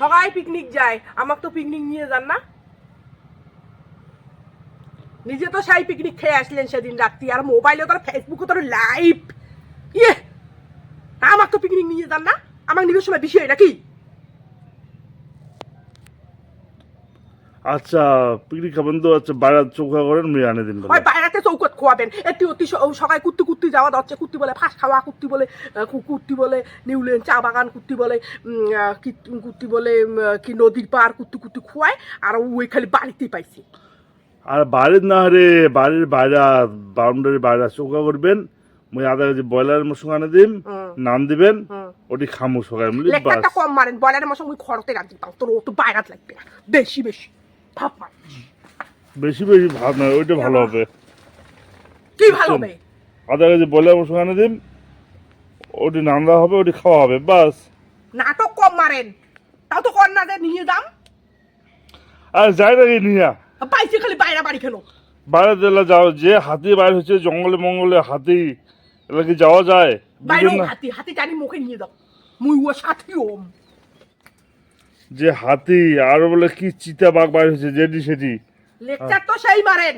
সবাই পিকনিক যায়। আমাকে তো পিকনিক নিয়ে যান না। নিজে তো সেই পিকনিক খেয়ে আসলেন সেদিন রাত্রি। আর মোবাইলে তোর ফেসবুকে তোর লাইভ ইয়ে! আমাকে তো পিকনিক নিয়ে যান না? আমাকে নিজের সময় বেশি হয় নাকি? আচ্ছা পিকনিক খাবেন তো? আচ্ছা বাইরে চৌকা করেন মেয়ে আনে দিন বাইরেতে চৌকত খোয়াবেন একটি অতি সকালে কুত্তি কুত্তি যাওয়া দচ্ছে কুত্তি বলে ফাঁস খাওয়া কুত্তি বলে কুত্তি বলে নিউলেন চা বাগান কুত্তি বলে কুত্তি বলে কি নদীর পার কুত্তি কুত্তি খুয়ায় আর ওই খালি বাড়িতেই পাইছি। আর বাড়ির না রে বাড়ির বাইরে বাউন্ডারি বাইরে চৌকা করবেন। মুই আধা কেজি ব্রয়লারের মশং আনে দিম। নান দিবেন ওটি খামু সকাল। মিলি বাস। কম মারেন বয়লারের মশন ওই খরতে রাখতে পাও তোর তো বাইরাত লাগবে বেশি বেশি ভাব মার। বেশি বেশি ভাত নয় ওইটা ভালো হবে। কি ভালো হবে ব্রয়লার মশং আনে দিম ওটি নান্দা হবে ওটি খাওয়া হবে বাস। নাটক কম মারেন তাও তো কর না যে নিয়ে দাম আর যাই নিয়া। পাইছি খালি বাইরা বাড়ি খেলো। বাইরে দিলে যাও যে হাতি বাইর হচ্ছে জঙ্গলে মঙ্গলে হাতি এগুলো কি যাওয়া যায়? না? হাতি হাতি জানি মুখে নিয়ে দাও মুই ও সাথী ওম যে হাতি আর বলে কি চিতা বাঘ বাইর হচ্ছে যেটি সেটি। লেকচার তো সেই মারেন।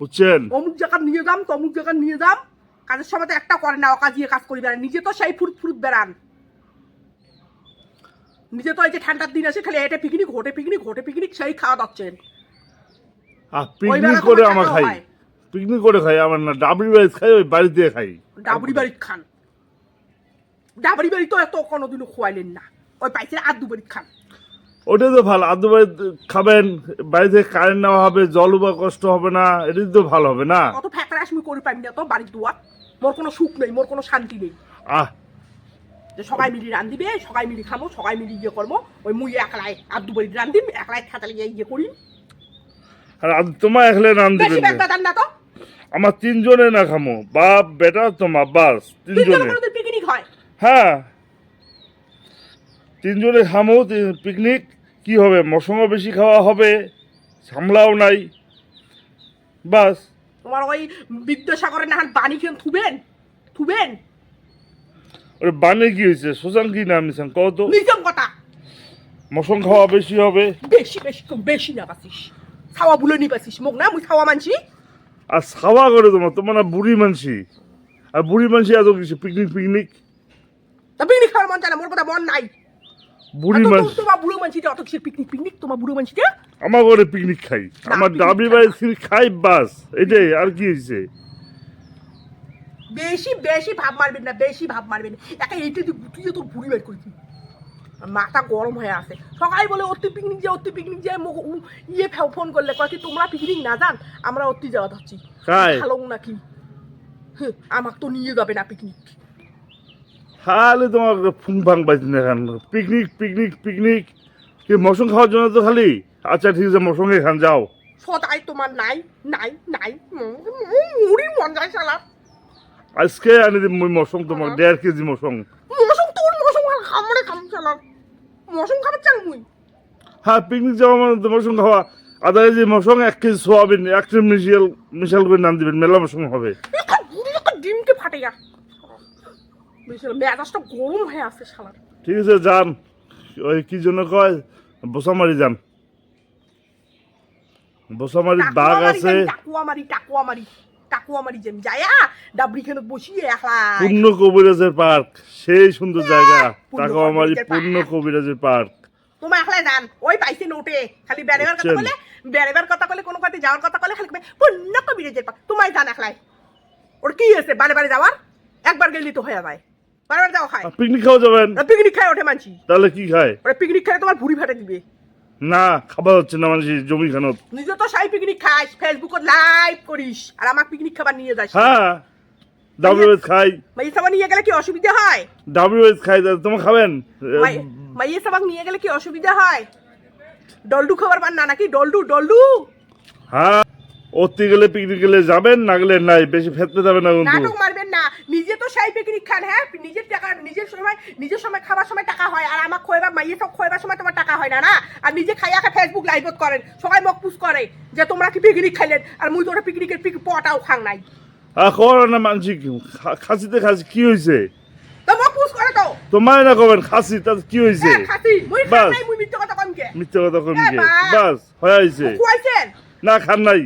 বুঝছেন? অমুক জায়গা নিয়ে যাম তমুক জায়গা নিয়ে যাম। কাজের সময় তো একটা করে না অকাজিয়ে কাজ করি বেড়ান নিজে তো সেই ফুরুত ফুরুত বেড়ান। নিজে তো এই যে ঠান্ডার দিন আসে খালি এটা পিকনিক হোটে পিকনিক হোটে পিকনিক সেই খাওয়া দাচ্ছেন পিকনিক করে আমার খাই। পিকনিক করে খাই আমার না ডাবলি বাইস খাই ওই বাড়িতে খাই। ডাবরি বাড়ি খান। ডাবরি বাড়ি তো এত কোনোদিনও খোয়াইলেন না। ওই পাইছে আর দু বাড়ি খান। ওটাই তো ভালো। আদু বাড়ি খাবেন বাড়ি থেকে কারেন্ট নেওয়া হবে জল বা কষ্ট হবে না এটাই তো ভালো হবে না? অত ফ্যাকরা আমি করে পাইনি না তো বাড়ির দুয়ার। মোর কোনো সুখ নেই মোর কোনো শান্তি নেই। আহ। যে সবাই মিলি রান দিবে সবাই মিলি খামো সবাই মিলি ইয়ে করব। ওই মুই একলাই আর দু বাড়ি রান দিম একলাই খাতালে ইয়ে করি। আর আদ তোমার একলে নাম বেশি দিবেন ব্যাগটা না তো। আমার তিনজনে না খামো বাপ বেটা তোমার বাস তিনজনে। তিনজনে পিকনিক হয়? হ্যাঁ। তিনজনে খামো পিকনিক কি হবে? মশঙ্গ বেশি খাওয়া হবে সামলাও নাই। বাস। তোমার ওই বিদ্যাসাগরের না বাণী খেন থুবেন? থুবেন? ওর বানে কি হয়েছে সোজান কি নাম নিছেন? কত নিজম কথা। মশং খাওয়া বেশি হবে। বেশি বেশি বেশি না পাছিস খাওয়া বুলে নি পাছিস মোক না মুই খাওয়া মানছি। আর খাওয়া করে তোমার তোমার না বুড়ি মানসি আর বুড়ি মানসি এত কিছু পিকনিক পিকনিক। তা পিকনিক খাওয়ার মন চায় না মোর কথা মন নাই। বুড়ি আর তো- মানসি তো- তোমার বুড়ো মানছিটা অত কিসের পিকনিক পিকনিক তোমার বুড়ো মানছিটা আমার ঘরে পিকনিক খাই। আমার picnic ডাবলি খাই বাই না। খাই বাস। এটাই আর কি হয়েছে বেশি বেশি ভাব মারবেন না বেশি ভাব মারবেন। না একা এইটা তুই তুই বুড়ি বের করেছি। মাথা গরম হয়ে আছে। সবাই বলে অতি পিকনিক যে অতি পিকনিক যে মোক উ- ইয়ে ফোন করলে কয় কি তোমরা পিকনিক না যান আমরা অতি যাওয়া খাই ভালো নাকি? আমাকে তো নিয়ে যাবে না পিকনিক খালি তোমার ফুং ফাং বাজি না খান পিকনিক পিকনিক পিকনিক। কি মশং খাওয়ার জন্য তো খালি? আচ্ছা ঠিক আছে মশঙ্গে খান যাও। সদাই তোমার নাই নাই নাই উম, মন যায় শালা। আজকে আনি দিম মই মশং তোমার দেড় কেজি মশং মৌসুম তোর মৌসুম আর খামড়ে খাম শালা। মৌসুম খাবার চাল মুই। হ্যাঁ পিকনিক যাওয়া মানে তো মশং খাওয়া। আধা কেজি মশং এক কেজি সোয়াবিন এক কেজি মিশাল মিশাল করে নাম দিবেন মেলা মশং হবে। ডিমকে ফাটে গা মেজাজটা গরম হয়ে আছে শালার। ঠিক আছে যান। ওই কি জন্য কয়? বসামারি যান। বাঘ আছে। টাকুয়া মারি টাকুয়া মারি টাকুয়া মারি যেম যায়া ডাবরি খেলে বসিয়ে একলা পূর্ণ কবিরাজের পার্ক। সেই সুন্দর জায়গা। পূর্ণ টাকামারি কবিরাজের পূর্ণ কবিরাজের পার্ক। তোমার একলাই যান। ওই পাইছে নোটে। খালি বেড়েবার কথা। বলে বেড়েবার কথা বলে কোনো কাতে যাওয়ার কথা বলে খালি পূর্ণ কবিরে যেতে তোমায় জান একলাই। ওর কি আছে বারে বারে যাওয়ার? একবার গেলি তো হয়ে যায়। বারে বারে যাও খায়। পিকনিক খাওয়া যাবেন? পিকনিক খায় ওঠে মানছি। তাহলে কি খায়? ওরা পিকনিক খায় তোমার ভুড়ি ফাটে দিবে। না খাবার হচ্ছে না মানুষ জমি খানত। নিজে তো সাই পিকনিক খাস ফেসবুকত লাইভ করিস আর আমার পিকনিক খাবার নিয়ে যাস। হ্যাঁ খাই। সাবাক নিয়ে গেলে কি অসুবিধা হয়? ডাব্লিউ খাই তোমার খাবেন? মাই- সাবাক নিয়ে গেলে কি অসুবিধা হয়? ডলডু খাবার পান না নাকি? ডলডু ডলডু! হ্যাঁ। অতি গেলে পিকনিক গেলে যাবেন না গেলে নাই বেশি ফেলতে যাবে না কিন্তু নাটক মারবেন না নিজে তো সাই পিকনিক খান হ্যাঁ? নিজের টাকা নিজের সময় নিজের সময় খাবার সময় টাকা হয় আর আমার খোয়াবার মাইয়ে সব খোয়াবার সময় তোমার টাকা হয় না না? আর নিজে খাইয়া খা ফেসবুক লাইভত করেন সবাই মক পুষ করে যে তোমরা কি পিকনিক খাইলেন আর মুই তো ওটা পিকনিকের পিক পটাও খাং নাই। খবর না মানসি খাসিতে খাসি কি হয়েছে তো মক পুষ করে তো। তোমায় না কবেন খাসি তাতে কি হয়েছে খাই বাস। মিথ্যে কথা কমকে। মিথ্যে কথা কম কে বাস। হয়ে আইছে। খুয়াইছেন? না খান নাই।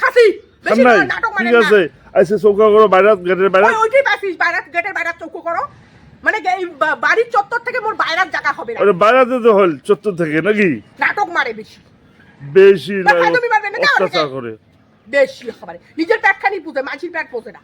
খাসি! খান নাই। ঠিক আছে আইসে চৌকা করো গেটের বাইরে ওইটাই পাইছিস গেটের চৌকো করো। মানে এই বাড়ির চত্বর থেকে মোর বাইরাত জায়গা হবে না। বাইরাতে তো হল চত্বর থেকে নাকি? নাটক মারে বেশি। বেশি অত্যাচার করে। বেশি খাবারে নিজের পেট খানি পুষে মাঝির পেট পোষে না।